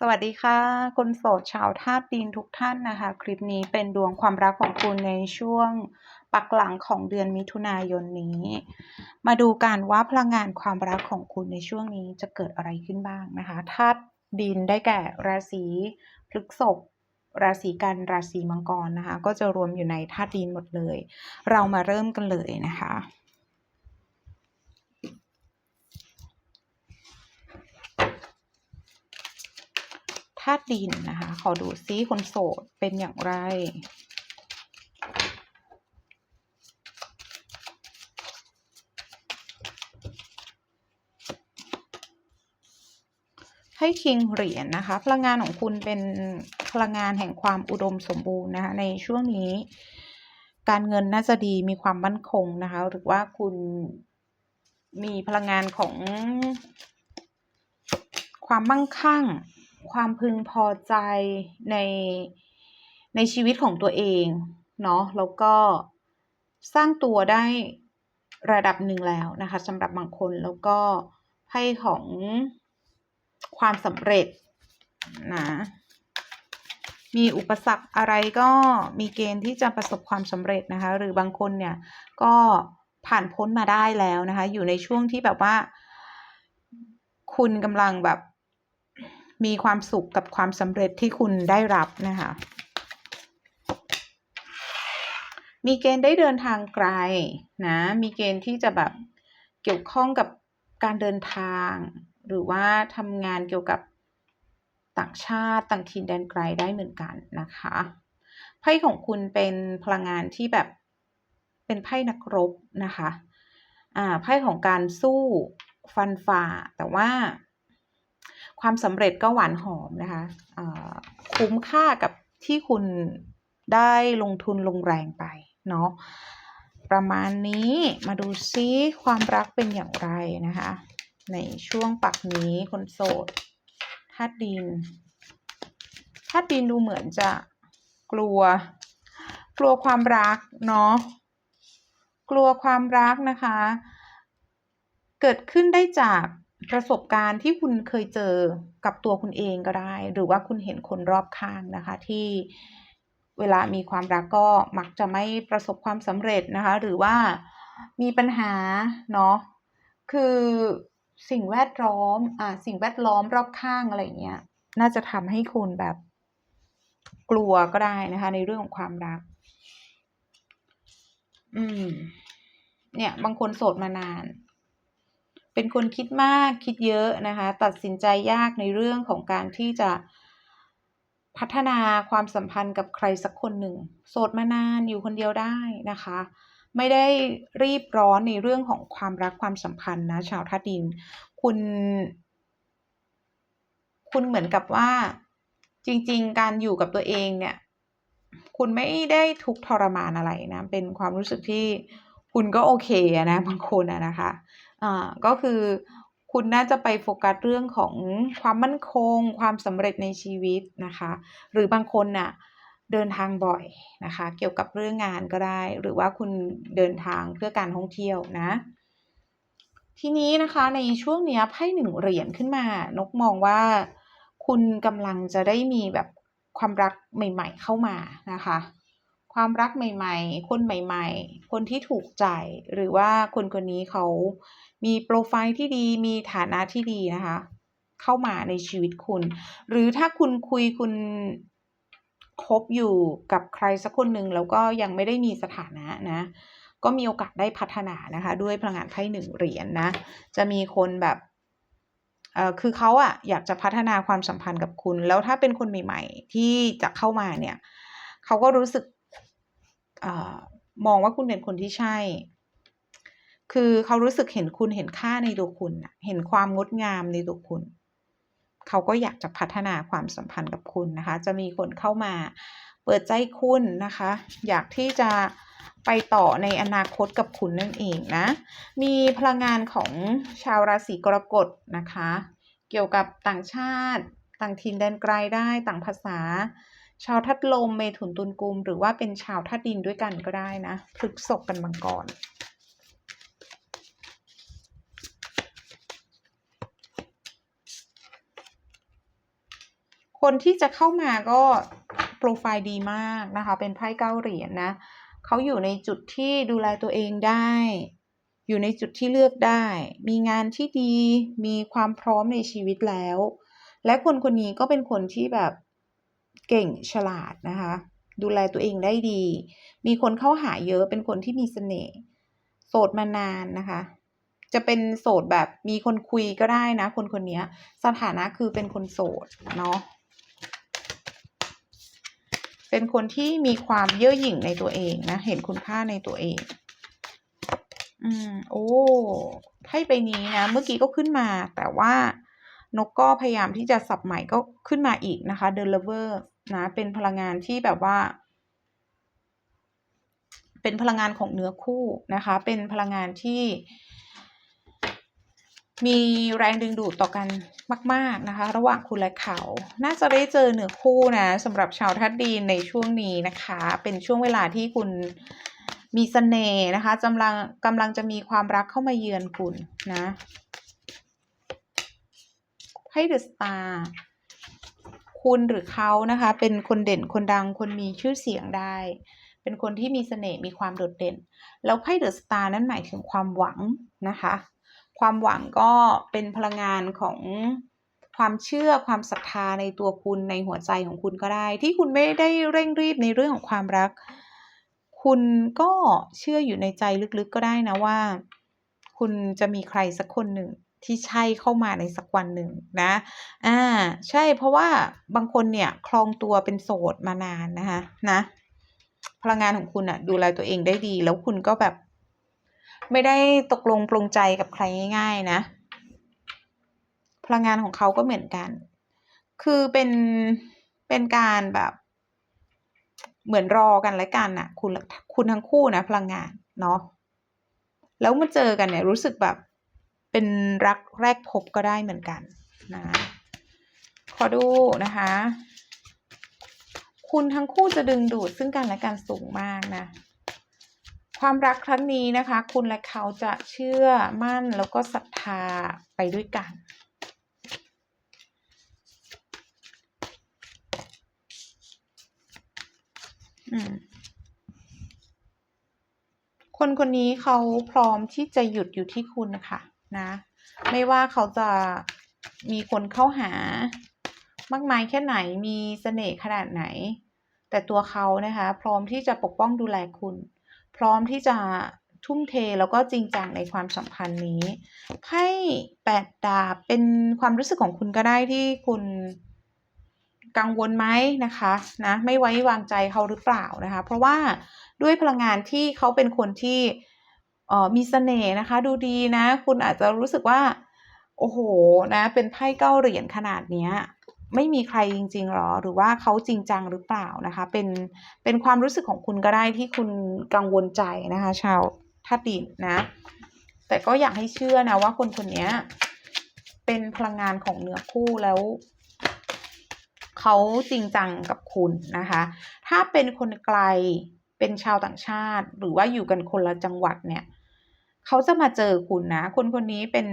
สวัสดีค่ะ คนโสดชาวธาตุดินทุกท่านนะคะ คลิปนี้เป็นดวงความรักของคุณในช่วงปักหลังของเดือนมิถุนายนนี้ มาดูกันว่าพลังงานความรักของคุณในช่วงนี้จะเกิดอะไรขึ้นบ้างนะคะธาตุดินได้แก่ราศีพฤษภราศีกันราศีมังกรนะคะ ก็จะรวมอยู่ในธาตุดินหมดเลย เรามาเริ่มกันเลยนะคะ ธาตุดินนะคะ ขอดูซิคนโสดเป็นอย่างไร ให้คิงเหรียญนะคะ พลังงานของคุณเป็นพลังงานแห่งความอุดมสมบูรณ์นะคะ ในช่วงนี้ การเงินน่าจะดีมีความมั่นคงนะคะ หรือว่าคุณมีพลังงานของความมั่งคั่ง ความพึงพอใจในในชีวิตของตัวเองเนาะแล้วก็สร้างตัวได้ระดับหนึ่งแล้วนะคะสำหรับบางคนแล้วก็ไพ่ของความสำเร็จนะมีอุปสรรคอะไรก็มีเกณฑ์ที่จะประสบความสำเร็จนะคะ หรือบางคนเนี่ยก็ผ่านพ้นมาได้แล้วนะคะ อยู่ในช่วงที่แบบว่า คุณกำลังแบบ มีความสุขกับความสำเร็จที่คุณได้รับนะคะ มีเกณฑ์ได้เดินทางไกลนะ มีเกณฑ์ที่จะแบบเกี่ยวข้องกับการเดินทาง หรือว่าทำงานเกี่ยวกับต่างชาติต่างถิ่นแดนไกลได้เหมือนกันนะคะไพ่ของคุณเป็นพลังงานที่แบบเป็นไพ่นักรบนะคะ อ่าไพ่ของการสู้ฟันฝ่าแต่ว่า ความสำเร็จก็หวานหอมนะคะคุ้มค่ากับที่คุณได้ลงทุนลงแรงไปเนาะประมาณนี้มาดูซิความรักเป็นอย่างไรนะคะ ในช่วงปักนี้คนโสดธาตุดินธาตุดินดูเหมือนจะกลัว กลัวความรักเนาะกลัวความรักนะคะ เกิดขึ้นได้จาก ประสบการณ์ที่คุณเคยเจอกับตัวคุณเองก็ได้ หรือว่าคุณเห็นคนรอบข้างนะคะ ที่เวลามีความรักก็มักจะไม่ประสบความสำเร็จนะคะ หรือว่ามีปัญหาเนาะคือสิ่งแวดล้อมอ่าสิ่งแวดล้อมรอบข้างอะไรเงี้ย น่าจะทำให้คุณแบบกลัวก็ได้นะคะ ในเรื่องของความรัก อืม เนี่ย บางคนโสดมานาน เป็นคนคิดมากคิดเยอะนะคะ ตัดสินใจยากในเรื่องของการที่จะพัฒนาความสัมพันธ์กับใครสักคนหนึ่ง โสดมานานอยู่คนเดียวได้นะคะ ไม่ได้รีบร้อนในเรื่องของความรักความสัมพันธ์นะ ชาวทัดดิน คุณ คุณเหมือนกับว่า จริง ๆ การอยู่กับตัวเองเนี่ย คุณไม่ได้ทุกทรมานอะไรนะ เป็นความรู้สึกที่คุณก็โอเคนะบางคนนะคะ อ่าก็คือคุณน่าจะไปโฟกัสเรื่องของความมั่นคง ความสำเร็จในชีวิตนะคะ หรือบางคนน่ะเดินทางบ่อยนะคะ เกี่ยวกับเรื่องงานก็ได้ หรือว่าคุณเดินทางเพื่อการท่องเที่ยวนะ ทีนี้นะคะในช่วงนี้ไพ่หนึ่งเหรียญขึ้นมา นกมองว่าคุณกำลังจะได้มีแบบความรักใหม่ ๆ เข้ามานะคะ ความรักใหม่ๆ คนใหม่ๆ คนที่ถูกใจ หรือว่าคนคนนี้เขามีโปรไฟล์ที่ดี มีฐานะที่ดีนะคะ เข้ามาในชีวิตคุณ หรือถ้าคุณคุยคุณคบอยู่กับใครสักคนหนึ่งแล้วก็ยังไม่ได้มีสถานะนะ ก็มีโอกาสได้พัฒนานะคะ ด้วยพลังงานไพ่หนึ่งเหรียญนนะจะมีคนแบบเอ่อคือเขาอะอยากจะพัฒนาความสัมพันธ์กับคุณ แล้วถ้าเป็นคนใหม่ ๆ ที่จะเข้ามาเนี่ยเขาก็รู้สึก มองว่าคุณเป็นคนที่ใช่ คือเขารู้สึกเห็นคุณเห็นค่าในตัวคุณ เห็นความงดงามในตัวคุณ เขาก็อยากจะพัฒนาความสัมพันธ์กับคุณนะคะ จะมีคนเข้ามาเปิดใจคุณนะคะ อยากที่จะไปต่อในอนาคตกับคุณนั่นเองนะ มีพลังงานของชาวราศีกรกฎนะคะ เกี่ยวกับต่างชาติ ต่างถิ่นแดนไกลได้ ต่างภาษา ชาวทัดลมเมถุนตุลกุม หรือว่าเป็นชาวทัดดินด้วยกันก็ได้นะพฤกษกกันมังกรคนที่จะเข้ามาก็โปรไฟล์ดีมากนะคะ เป็นไพ่เก้าเหรียญนะเขาอยู่ในจุดที่ดูแลตัวเองได้ อยู่ในจุดที่เลือกได้ มีงานที่ดีมีความพร้อมในชีวิตแล้ว และคนคนนี้ก็เป็นคนที่แบบ เก่งฉลาดนะคะ ดูแลตัวเองได้ดี มีคนเข้าหาเยอะเป็นคนที่มีเสน่ห์โสดมานานนะคะ จะเป็นโสดแบบมีคนคุยก็ได้นะ คนคนนี้สถานะคือเป็นคนโสดเนาะเป็นคนที่มีความเย่อหยิ่งในตัวเองนะ เห็นคุณค่าในตัวเองอืมโอ้ไพ่ใบนี้นะเมื่อกี้ก็ขึ้นมา แต่ว่านกก็พยายามที่จะสับใหม่ก็ขึ้นมาอีกนะคะ The Lover นะ เป็นพลังงานที่แบบว่า เป็นพลังงานของเนื้อคู่นะคะ เป็นพลังงานที่ มีแรงดึงดูดต่อกันมาก ๆนะคะ ระหว่างคุณและเขา น่าจะได้เจอเนื้อคู่นะสำหรับชาวธาตุดินในช่วงนี้นะคะ เป็นช่วงเวลาที่คุณมีเสน่ห์นะคะกำลังกำลังจะมีความรักเข้ามาเยือนคุณนะไพ่เดอะสตาร์ คุณหรือเขานะคะ เป็นคนเด่นคนดังคนมีชื่อเสียงได้ เป็นคนที่มีเสน่ห์มีความโดดเด่น แล้วไพ่เดอะสตาร์นั้นหมายถึงความหวังนะคะ ความหวังก็เป็นพลังงานของความเชื่อความศรัทธาในตัวคุณในหัวใจของคุณก็ได้ ที่คุณไม่ได้เร่งรีบในเรื่องของความรัก คุณก็เชื่ออยู่ในใจลึกๆก็ได้นะว่า คุณจะมีใครสักคนหนึ่ง ที่ใช่เข้ามาในสักวันหนึ่งนะ อ่า ใช่เพราะว่าบางคนเนี่ยคลองตัวเป็นโสดมานานนะคะ นะ พลังงานของคุณอะดูแลตัวเองได้ดี แล้วคุณก็แบบ ไม่ได้ตกลงปลงใจกับใครง่ายๆนะ พลังงานของเขาก็เหมือนกัน คือเป็นเป็นการแบบเหมือนรอกันและกันน่ะ คุณคุณทั้งคู่นะพลังงานเนาะแล้วมาเจอกันเนี่ยรู้สึกแบบ เป็นรักแรกพบก็ได้เหมือนกันนะขอดูนะคะ คุณทั้งคู่จะดึงดูดซึ่งกันและกันสูงมากนะ ความรักครั้งนี้นะคะ คุณและเขาจะเชื่อมั่นแล้วก็ศรัทธาไปด้วยกันอืมคนคนนี้เขาพร้อมที่จะหยุดอยู่ที่คุณนะคะ นะ ไม่ว่าเขาจะมีคนเข้าหามากมายแค่ไหนมีเสน่ห์ขนาดไหน แต่ตัวเขานะคะ พร้อมที่จะปกป้องดูแลคุณ พร้อมที่จะทุ่มเทแล้วก็จริงจังในความสัมพันธ์นี้ไพ่แปดดาบเป็นความรู้สึกของคุณก็ได้ที่คุณกังวลไหมนะคะนะไม่ไว้วางใจเขาหรือเปล่านะคะ เพราะว่าด้วยพลังงานที่เขาเป็นคนที่ ออมีเสน่ห์นะคะ ดูดีนะ คุณอาจจะรู้สึกว่า โอ้โหนะ เป็นไพ่เก้าเหรียญขนาดเนี้ย ไม่มีใครจริง ๆหรอ หรือว่าเขาจริงจังหรือเปล่านะคะ เป็นเป็นความรู้สึกของคุณก็ได้ที่คุณกังวลใจนะคะ ชาวธาตุดินนะ แต่ก็อยากให้เชื่อนะว่าคนคนนี้เป็นพลังงานของเนื้อคู่แล้วเขาจริงจังกับคุณนะคะ ถ้าเป็นคนไกลเป็นชาวต่างชาติ หรือว่าอยู่กันคนละจังหวัดเนี่ย เขาจะมาเจอคุณนะ คนคนนี้เป็น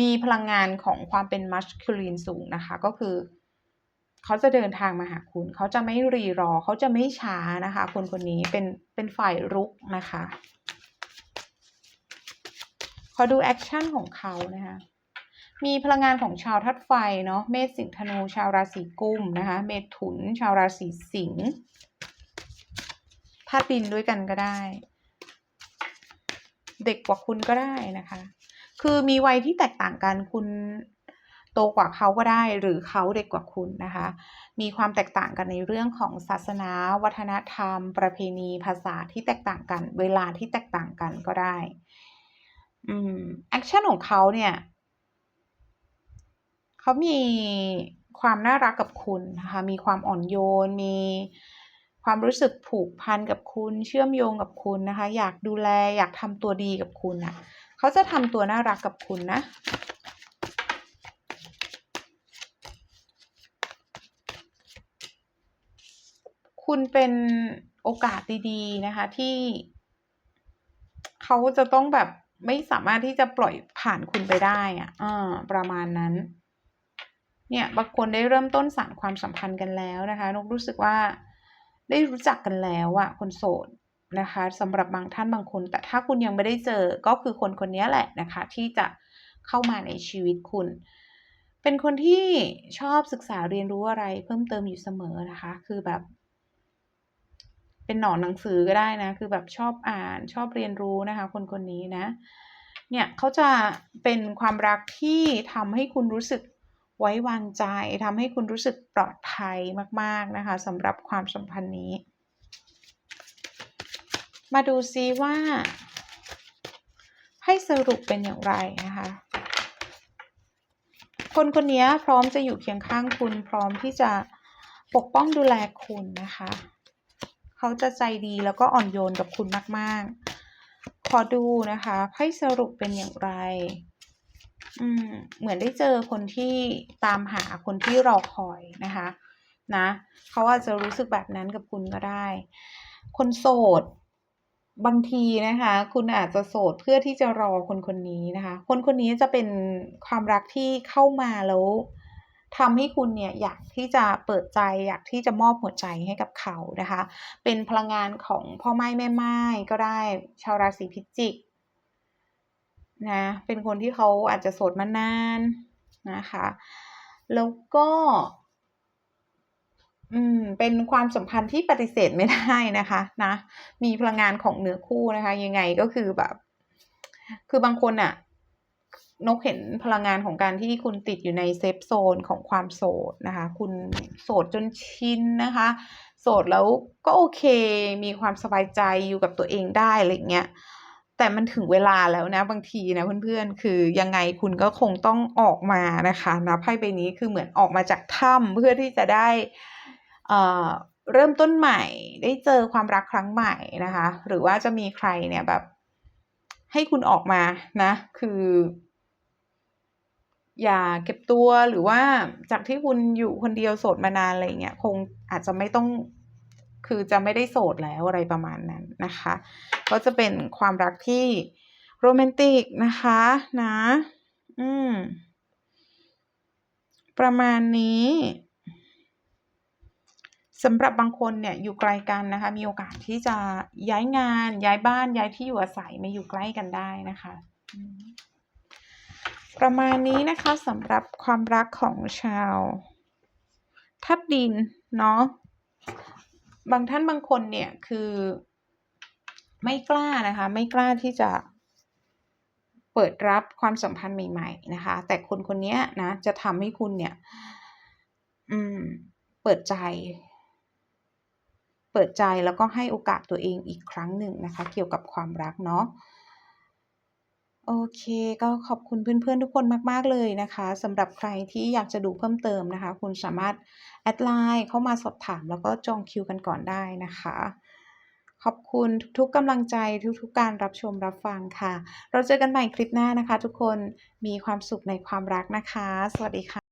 มีพลังงานของความเป็นมัสคูลีนสูงนะคะ ก็คือ เขาจะเดินทางมาหาคุณ เขาจะไม่รีรอ เขาจะไม่ช้านะคะ คนคนนี้เป็นเป็นฝ่ายรุกนะคะ ขอดูแอคชั่นของเขานะคะมีพลังงานของชาวทัดไฟเนาะเมษสิงห์ธนูชาวราศีกุมนะคะ เมถุน ชาวราศีสิงห์ธาตุดินด้วยกันก็ได้ เด็กกว่าคุณก็ได้นะคะ คือมีวัยที่แตกต่างกันคุณโตกว่าเขาก็ได้ หรือเขาเด็กกว่าคุณนะคะ มีความแตกต่างกันในเรื่องของศาสนา วัฒนธรรม ประเพณีภาษาที่แตกต่างกัน เวลาที่แตกต่างกันก็ได้อืมแอคชั่นของเขาเนี่ยเขามีความน่ารักกับคุณนะคะ มีความอ่อนโยน มี ความรู้สึกผูกพันกับคุณเชื่อมโยงกับคุณนะคะ อยากดูแลอยากทำตัวดีกับคุณนะเขาจะทำตัวน่ารักกับคุณนะคุณเป็นโอกาสดีๆนะคะที่เขาจะต้องแบบไม่สามารถที่จะปล่อยผ่านคุณไปได้อะ่ะประมาณนั้น เนี่ยบางคนได้เริ่มต้นสานความสัมพันธ์กันแล้วนะคะนกรู้สึกว่า ได้รู้จักกันแล้วอะคนโสดนะคะสำหรับบางท่านบางคน แต่ถ้าคุณยังไม่ได้เจอก็คือคนคนนี้แหละนะคะ ที่จะเข้ามาในชีวิตคุณ เป็นคนที่ชอบศึกษาเรียนรู้อะไรเพิ่มเติมอยู่เสมอนะคะ คือแบบ เป็นหนอนหนังสือก็ได้นะ คือแบบชอบอ่านชอบเรียนรู้นะคะ คนคนนี้นะ เนี่ยเขาจะเป็นความรักที่ทำให้คุณรู้สึก ไว้วางใจทำให้คุณรู้สึกปลอดภัยมาก ๆ นะคะสำหรับความสัมพันธ์นี้ มาดูซิว่า ให้สรุปเป็นอย่างไรนะคะ คนคนนี้พร้อมจะอยู่เคียงข้างคุณพร้อมที่จะปกป้องดูแลคุณนะคะ เขาจะใจดีแล้วก็อ่อนโยนกับคุณมาก ๆ ขอดูนะคะให้สรุปเป็นอย่างไร เหมือนได้เจอคนที่ตามหาคนที่รอคอยนะคะนะเขาอาจจะรู้สึกแบบนั้นกับคุณก็ได้ คนโสดบางทีนะคะ คุณอาจจะโสดเพื่อที่จะรอคนคนนี้นะคะ คนคนนี้จะเป็นความรักที่เข้ามาแล้วทำให้คุณเนี่ยอยากที่จะเปิดใจอยากที่จะมอบหัวใจให้กับเขานะคะ เป็นพลังงานของพ่อไม้แม่ไม้ก็ได้ ชาวราศีพิจิก นะ เป็นคนที่เขาอาจจะโสดมานานนะคะ แล้วก็อืมเป็นความสัมพันธ์ที่ปฏิเสธไม่ได้นะคะนะมีพลังงานของเนื้อคู่นะคะ ยังไงก็คือแบบ คือบางคนน่ะนกเห็นพลังงานของการที่คุณติดอยู่ในเซฟโซนของความโสดนะคะ คุณโสดจนชินนะคะ โสดแล้วก็โอเค มีความสบายใจอยู่กับตัวเองได้อะไรเงี้ย แต่มันถึงเวลาแล้วนะบางทีนะเพื่อนๆ คือยังไงคุณก็คงต้องออกมานะคะนะไพ่ใบนี้คือเหมือนออกมาจากถ้ำเพื่อที่จะได้เอ่อเริ่มต้นใหม่ ได้เจอความรักครั้งใหม่นะคะ หรือว่าจะมีใครเนี่ยแบบ ให้คุณออกมานะ คือ อย่าเก็บตัวหรือว่าจากที่คุณอยู่คนเดียวโสดมานานอะไรเงี้ยคงอาจจะไม่ต้อง คือจะไม่ได้โสดแล้วอะไรประมาณนั้นนะคะ ก็จะเป็นความรักที่โรแมนติกนะคะนะ อืม ประมาณนี้สำหรับบางคนเนี่ยอยู่ไกลกันนะคะ มีโอกาสที่จะย้ายงานย้ายบ้านย้ายที่อยู่อาศัยมาอยู่ใกล้กันได้นะคะ ประมาณนี้นะคะสำหรับความรักของชาวทับดินเนาะ บางท่านบางคนเนี่ยคือ ไม่กล้านะคะ ไม่กล้าที่จะเปิดรับความสัมพันธ์ใหม่ ๆ นะคะ แต่คนคนนี้นะจะทำให้คุณเนี่ย อืม เปิดใจ เปิดใจแล้วก็ให้โอกาสตัวเองอีกครั้งหนึ่งนะคะ เกี่ยวกับความรักเนาะ โอเคก็ขอบคุณเพื่อนๆทุกคนมาก ๆ เลยนะคะสำหรับใครที่อยากจะดูเพิ่มเติมนะคะ คุณสามารถแอดไลน์เข้ามาสอบถามแล้วก็จองคิวกันก่อนได้นะคะ ขอบคุณทุกๆกำลังใจทุกๆการรับชมรับฟังค่ะ เราเจอกันใหม่คลิปหน้านะคะ ทุกคนมีความสุขในความรักนะคะ สวัสดีค่ะ